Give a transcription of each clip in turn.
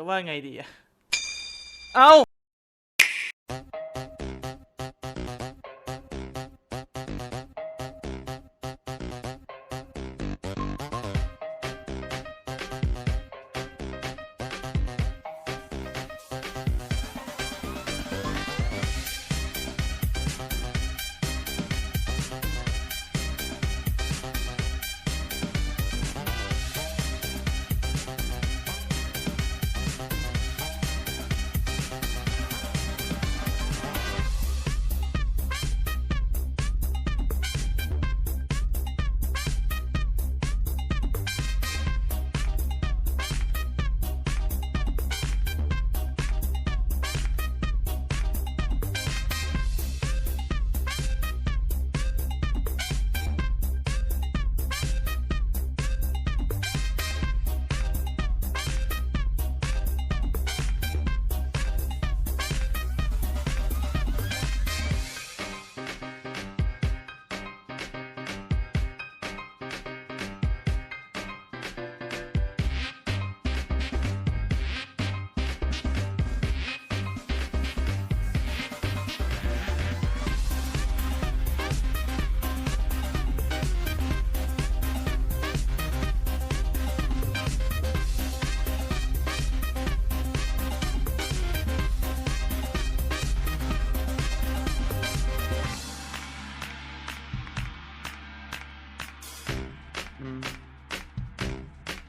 จะว่าไงดีอะเอา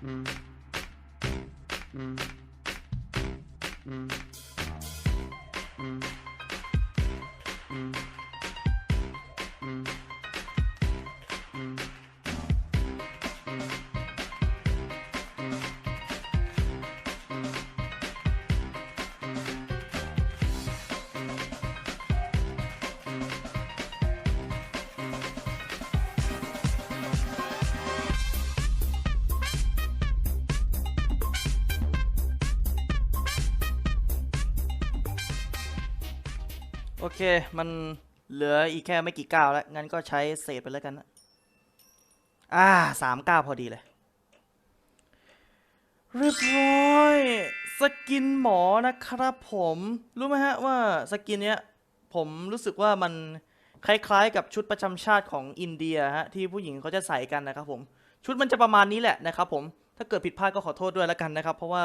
Mm. Mm. โอเค มันเหลืออีกแค่ไม่กี่ก้าวแล้ว งั้นก็ใช้เศษไปแล้วกันนะอ่าสามก้าวพอดีเลย เรียบร้อย สกินหมอนะครับผม รู้ไหมฮะว่าสกินเนี้ย ผมรู้สึกว่ามันคล้ายๆ กับชุดประจำชาติของอินเดียฮะที่ผู้หญิงเขาจะใส่กันนะครับผม ชุดมันจะประมาณนี้แหละนะครับผม ถ้าเกิดผิดพลาดก็ขอโทษด้วยแล้วกันนะครับ เพราะว่า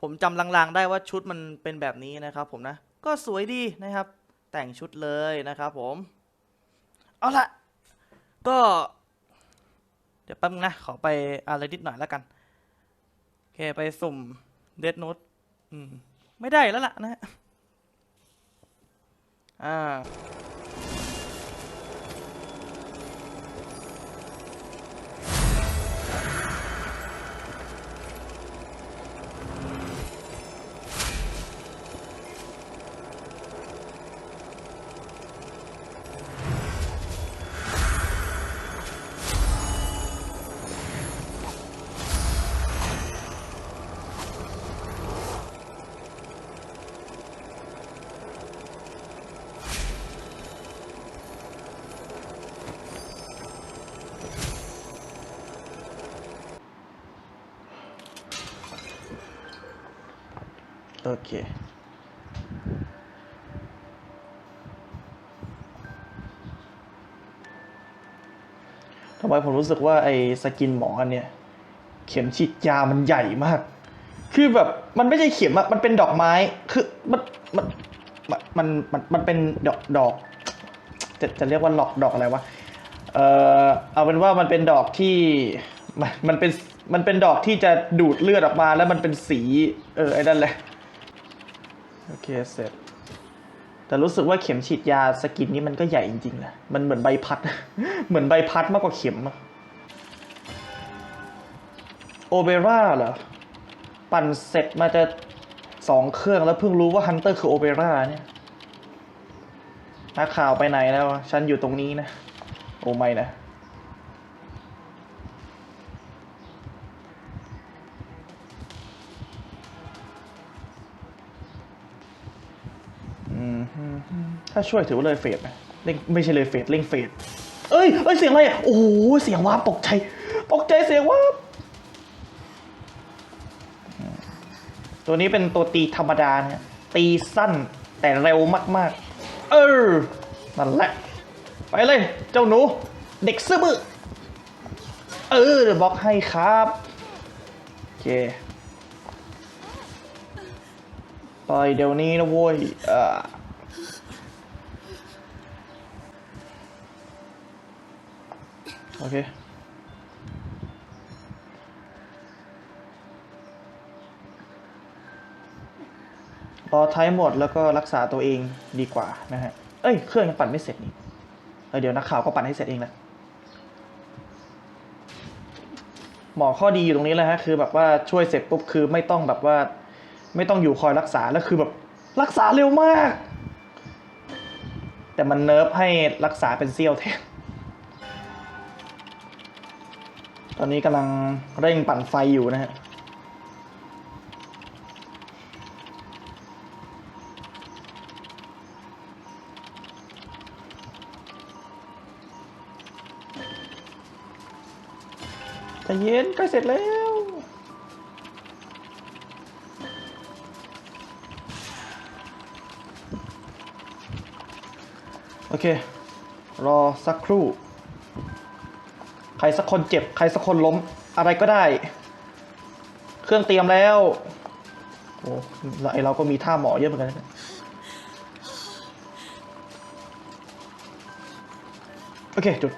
ผมจำลางๆได้ว่าชุดมันเป็นแบบนี้นะครับผมนะ ก็สวยดีนะครับ แต่งชุดเลยนะครับผม เอาละก็ เดี๋ยวแป๊บนะ ขอไปอะไรนิดหน่อยแล้วกัน โอเค ไปสุ่มเดดโนตอืมไม่ได้แล้วล่ะนะฮะอ่า โอเค ทำไมผมรู้สึกว่าไอ้สกินหมออันเนี้ยเข็มฉีดยามันใหญ่มาก คือแบบมันไม่ใช่เข็มอะมันเป็นดอกไม้ คือมันมันมันมันมันเป็นดอกดอก จะจะเรียกว่าหลอกดอกอะไรวะ เอ่อเอาเป็นว่ามันเป็นดอกที่มันมันเป็นมันเป็นดอกที่จะดูดเลือดออกมาแล้วมันเป็นสี เออไอ้นั่นแหละ โอเคเสร็จ แต่รู้สึกว่าเข็มฉีดยาสกินนี้มันก็ใหญ่จริงๆนะมันเหมือนใบพัด เหมือนใบพัดมากกว่าเข็มอะโอเบร่าเหรอ ปั่นเสร็จมาจะสองเครื่องแล้วเพิ่งรู้ว่าฮันเตอร์คือโอเบร่าเนี่ยนักข่าวไปไหนแล้ว ฉันอยู่ตรงนี้นะ โอ้ไม่นะ ถ้าช่วยถือว่าเลยเฟดนะเร่งไม่ใช่เลยเฟดเร่งเฟดเอ้ยเอ้ยเสียงอะไรอะโอ้โหเสียงว้าบตกใจตกใจเสียงว้าตัวนี้เป็นตัวตีธรรมดาเนี่ยตีสั้นแต่เร็วมาก ๆ เออนั่นแหละ ไปเลย เจ้าหนู เด็กซื่อบื้อเออบล็อกให้ครับ โอเคไปเดี๋ยวนี้นะโว้ยอ่อ อเครอท้ายหมดแล้วก็รักษาตัวเองดีกว่านะฮะ เอ้ย เครื่องยังปั่นไม่เสร็จนี่เเดี๋ยวนักข่าวก็ปั่นให้เสร็จเองแหละหมอข้อดีอยู่ตรงนี้แหละฮะ คือแบบว่าช่วยเสร็จปุ๊บคือไม่ต้องแบบว่า ไม่ต้องอยู่คอยรักษา แล้วคือแบบรักษาเร็วมาก แต่มันเนิร์ฟให้รักษาเป็นเซี่ยวแทน ตอนนี้กำลังเร่งปั่นไฟอยู่นะฮะใจเย็นใกล้เสร็จแล้วโอเค รอสักครู่ ใครสักคนเจ็บ ใครสักคนล้ม อะไรก็ได้ เครื่องเตรียมแล้วโอ้ไอเราก็มีท่าหมอเยอะเหมือนกันนะโอเค จุด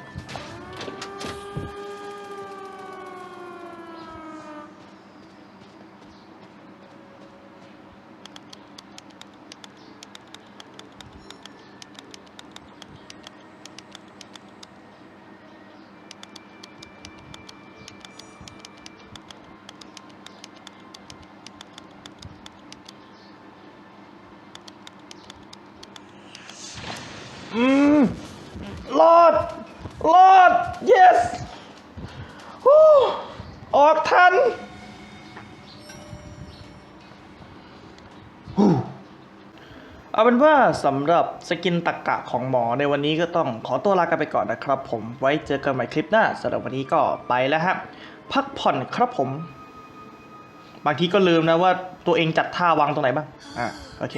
อืม รอด รอด yes ฮู้ออกทันฮู้เอาเป็นว่าสำหรับสกินตักกะของหมอในวันนี้ก็ต้องขอตัวลากันไปก่อนนะครับผมไว้เจอกันใหม่คลิปหน้าสำหรับวันนี้ก็ไปแล้วฮะพักผ่อนครับผม บางทีก็ลืมนะว่าตัวเองจัดท่าวางตรงไหนบ้าง อะ โอเค